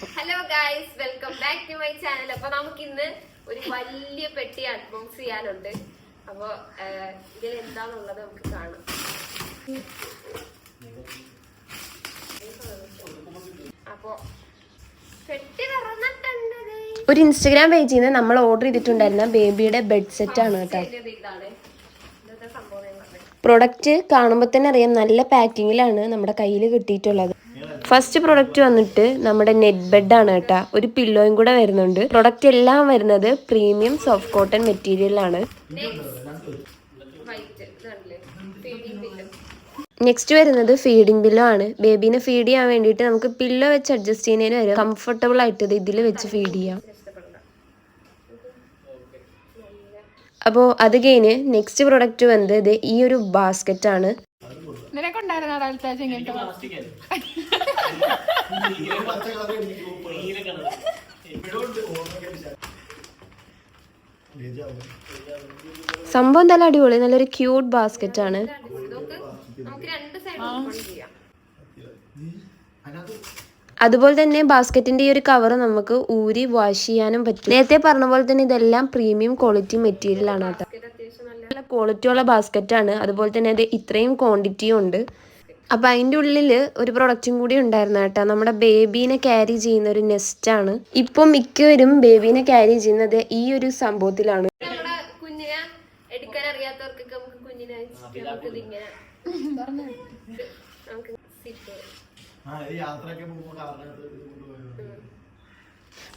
Hello guys welcome back to my channel അപ്പൊ നമുക്ക് ഇന്ന് ഒരു വലിയ പെട്ടി അൺബോക്സ് ചെയ്യാനുണ്ട്. അപ്പൊ ഇതിൽ എന്താണുള്ളത് നമുക്ക് കാണാം. അപ്പൊ പെട്ടി തുറന്നിട്ടുണ്ട്. ഒരു ഇൻസ്റ്റഗ്രാം പേജിൽ നിന്ന് നമ്മൾ ഓർഡർ ചെയ്തിട്ടുണ്ടായിരുന്ന ബേബിയുടെ ബെഡ് സെറ്റ് ആണ് കേട്ടോ. പ്രൊഡക്റ്റ് കാണുമ്പോൾ തന്നെ അറിയാം നല്ല പാക്കിങ്ങിലാണ് നമ്മുടെ കയ്യിൽ കിട്ടിയിട്ടുള്ളത്. ഫസ്റ്റ് പ്രൊഡക്റ്റ് വന്നിട്ട് നമ്മുടെ നെറ്റ് ബെഡാണ് കേട്ടോ. ഒരു പില്ലോയും കൂടെ വരുന്നുണ്ട്. പ്രൊഡക്റ്റ് എല്ലാം വരുന്നത് പ്രീമിയം സോഫ്റ്റ് കോട്ടൺ മെറ്റീരിയലാണ് നെക്സ്റ്റ് വരുന്നത് ഫീഡിംഗ് പില്ലോ ആണ്. ബേബീനെ ഫീഡ് ചെയ്യാൻ വേണ്ടിയിട്ട് നമുക്ക് പില്ലോ വെച്ച് അഡ്ജസ്റ്റ് ചെയ്യുന്നതിന് വരെ കംഫർട്ടബിൾ ആയിട്ട് ഇത് ഇതിൽ വെച്ച് ഫീഡ് ചെയ്യാം. അപ്പോൾ അത് കഴിഞ്ഞ് നെക്സ്റ്റ് പ്രൊഡക്റ്റ് വന്നത് ഈ ഒരു ബാസ്ക്കറ്റാണ് നിനക്കുണ്ടായിരുന്ന അടുത്ത ആഴ്ച ഇങ്ങനത്തെ സംഭവം നല്ല അടിപൊളി നല്ലൊരു ക്യൂട്ട് ബാസ്ക്കറ്റ് ആണ്. അതുപോലെ തന്നെ ബാസ്ക്കറ്റിന്റെ ഈ ഒരു കവർ നമുക്ക് ഊരി വാഷ് ചെയ്യാനും പറ്റും. നേരത്തെ പറഞ്ഞ പോലെ തന്നെ ഇതെല്ലാം പ്രീമിയം ക്വാളിറ്റി മെറ്റീരിയൽ ആണ് കേട്ടോ. ഇത് അത്യാവശ്യം നല്ല നല്ല ക്വാളിറ്റി ഉള്ള ബാസ്ക്കറ്റ് ആണ്. അതുപോലെ തന്നെ അത് ഇത്രയും ക്വാണ്ടിറ്റിയും ഉണ്ട്. അപ്പൊ അതിന്റെ ഉള്ളിൽ ഒരു പ്രൊഡക്റ്റും കൂടി ഉണ്ടായിരുന്നു കേട്ടോ. നമ്മുടെ ബേബീനെ ക്യാരി ചെയ്യുന്ന ഒരു നെസ്റ്റ് ആണ്. ഇപ്പൊ മിക്കവരും ബേബീനെ ക്യാരി ചെയ്യുന്നത് ഈ ഒരു സംഭവത്തിലാണ്. നമ്മുടെ കുഞ്ഞിനെ എടുക്കാൻ അറിയാത്തവർക്കൊക്കെ നമുക്ക് കുഞ്ഞിനെ നമുക്ക് യാത്രയൊക്കെ പോകുമ്പോൾ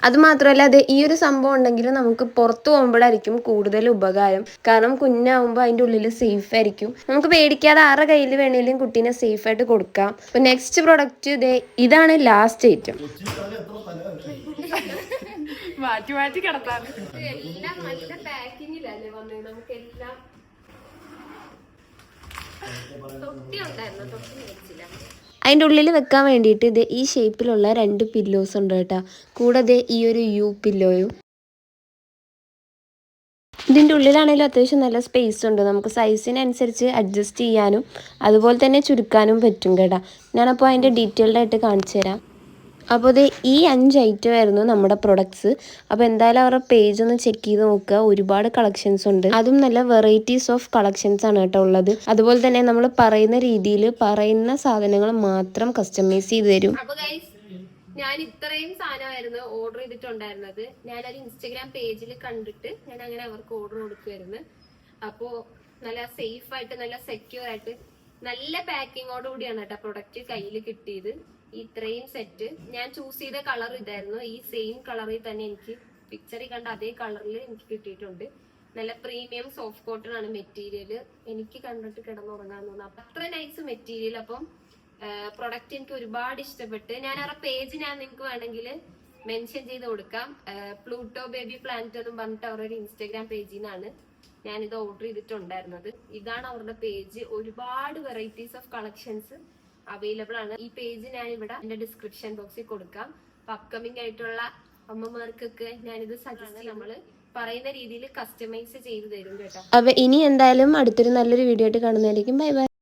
കൊണ്ടുപോയി അത് മാത്രമല്ല അത് ഈ ഒരു സംഭവം ഉണ്ടെങ്കിൽ നമുക്ക് പുറത്തു പോകുമ്പോഴായിരിക്കും കൂടുതൽ ഉപകാരം. കാരണം കുഞ്ഞാവുമ്പോൾ അതിന്റെ ഉള്ളിൽ സേഫ് ആയിരിക്കും. നമുക്ക് പേടിക്കാതെ ആരുടെ കയ്യിൽ വേണേലും കുട്ടീനെ സേഫ് ആയിട്ട് കൊടുക്കാം. അപ്പൊ നെക്സ്റ്റ് പ്രൊഡക്റ്റ് ഇത് ഇതാണ് ലാസ്റ്റ് ഐറ്റം മാറ്റി മാറ്റി കിടത്താറ്. ഇത് എല്ലാം നല്ല പാക്കിങ്ങിലല്ലേ വന്നത് നമുക്ക് എല്ലാം തൊട്ടി ഉണ്ടായിരുന്നു. തൊട്ടി മേടിച്ചില്ല. അതിന്റെ ഉള്ളിൽ വെക്കാൻ വേണ്ടിയിട്ട് ഇത് ഈ ഷേപ്പിലുള്ള രണ്ട് പില്ലോസ് ഉണ്ട് കേട്ടോ. കൂടാതെ ഈ ഒരു യു പില്ലോയും ഇതിന്റെ ഉള്ളിലാണെങ്കിലും അത്യാവശ്യം നല്ല സ്പേസ് ഉണ്ട്. നമുക്ക് സൈസിനനുസരിച്ച് അഡ്ജസ്റ്റ് ചെയ്യാനും അതുപോലെ തന്നെ ചുരുക്കാനും പറ്റും കേട്ടോ. ഞാനപ്പോൾ അതിന്റെ ഡീറ്റെയിൽഡായിട്ട് കാണിച്ചു തരാം അപ്പോൾ ഇത് ഈ അഞ്ച് ഐറ്റം ആയിരുന്നു നമ്മുടെ പ്രൊഡക്ട്സ് അപ്പോൾ എന്തായാലും അവരുടെ പേജ് ഒന്ന് ചെക്ക് ചെയ്ത് നോക്കുക. ഒരുപാട് കളക്ഷൻസ് ഉണ്ട്. അതും നല്ല വെറൈറ്റീസ് ഓഫ് കളക്ഷൻസ് ആണ് കേട്ടോ ഉള്ളത്. അതുപോലെ തന്നെ നമ്മൾ പറയുന്ന രീതിയിൽ പറയുന്ന സാധനങ്ങൾ മാത്രം കസ്റ്റമൈസ് ചെയ്ത് തരും. ഞാൻ ഇത്രയും സാധനമായിരുന്നു ഓർഡർ ചെയ്തിട്ടുണ്ടായിരുന്നത്. ഞാനത് ഇൻസ്റ്റഗ്രാം പേജിൽ കണ്ടിട്ട് ഞാൻ അങ്ങനെ അവർക്ക് ഓർഡർ കൊടുക്കുമായിരുന്നു അപ്പോൾ നല്ല സേഫ് ആയിട്ട് നല്ല സെക്യൂർ ആയിട്ട് നല്ല പാക്കിങ്ങോടുകൂടിയാണ് കേട്ടോ പ്രൊഡക്റ്റ് കയ്യിൽ കിട്ടിയത്. ഇത്രയും സെറ്റ് ഞാൻ ചൂസ് ചെയ്ത കളർ ഇതായിരുന്നു. ഈ സെയിം കളറിൽ തന്നെ എനിക്ക് പിക്ചറിൽ കണ്ട അതേ കളറിൽ എനിക്ക് കിട്ടിയിട്ടുണ്ട്. നല്ല പ്രീമിയം സോഫ്റ്റ് കോട്ടൺ ആണ് മെറ്റീരിയൽ എനിക്ക് കണ്ടിട്ട് കിടന്നുറങ്ങാൻ തോന്നുന്നു. അപ്പൊ അത്ര നൈസ് മെറ്റീരിയൽ അപ്പം പ്രൊഡക്റ്റ് എനിക്ക് ഒരുപാട് ഇഷ്ടപ്പെട്ട് ഞാൻ ആ പേജ് ഞാൻ നിങ്ങൾക്ക് വേണമെങ്കിൽ മെൻഷൻ ചെയ്ത് കൊടുക്കാം. പ്ലൂട്ടോ ബേബി പ്ലാനറ്റ് എന്ന് പറഞ്ഞിട്ട് അവരുടെ ഒരു ഇൻസ്റ്റാഗ്രാം പേജിൽ നിന്നാണ് ഞാനിത് ഓർഡർ ചെയ്തിട്ടുണ്ടായിരുന്നത്. ഇതാണ് അവരുടെ പേജ് ഒരുപാട് വെറൈറ്റീസ് ഓഫ് കളക്ഷൻസ് അവൈലബിൾ ആണ്. ഈ പേജ് ഞാൻ ഇവിടെ എന്റെ ഡിസ്ക്രിപ്ഷൻ ബോക്സിൽ കൊടുക്കാം. അപ്പൊ അപ്കമിംഗ് ആയിട്ടുള്ള അമ്മമാർക്കൊക്കെ ഞാനിത് സജസ്റ്റ് നമ്മൾ പറയുന്ന രീതിയിൽ കസ്റ്റമൈസ് ചെയ്ത് തരും കേട്ടോ. അപ്പൊ ഇനി എന്തായാലും അടുത്തൊരു നല്ലൊരു വീഡിയോ ആയിട്ട് കാണുന്നതായിരിക്കും. Bye bye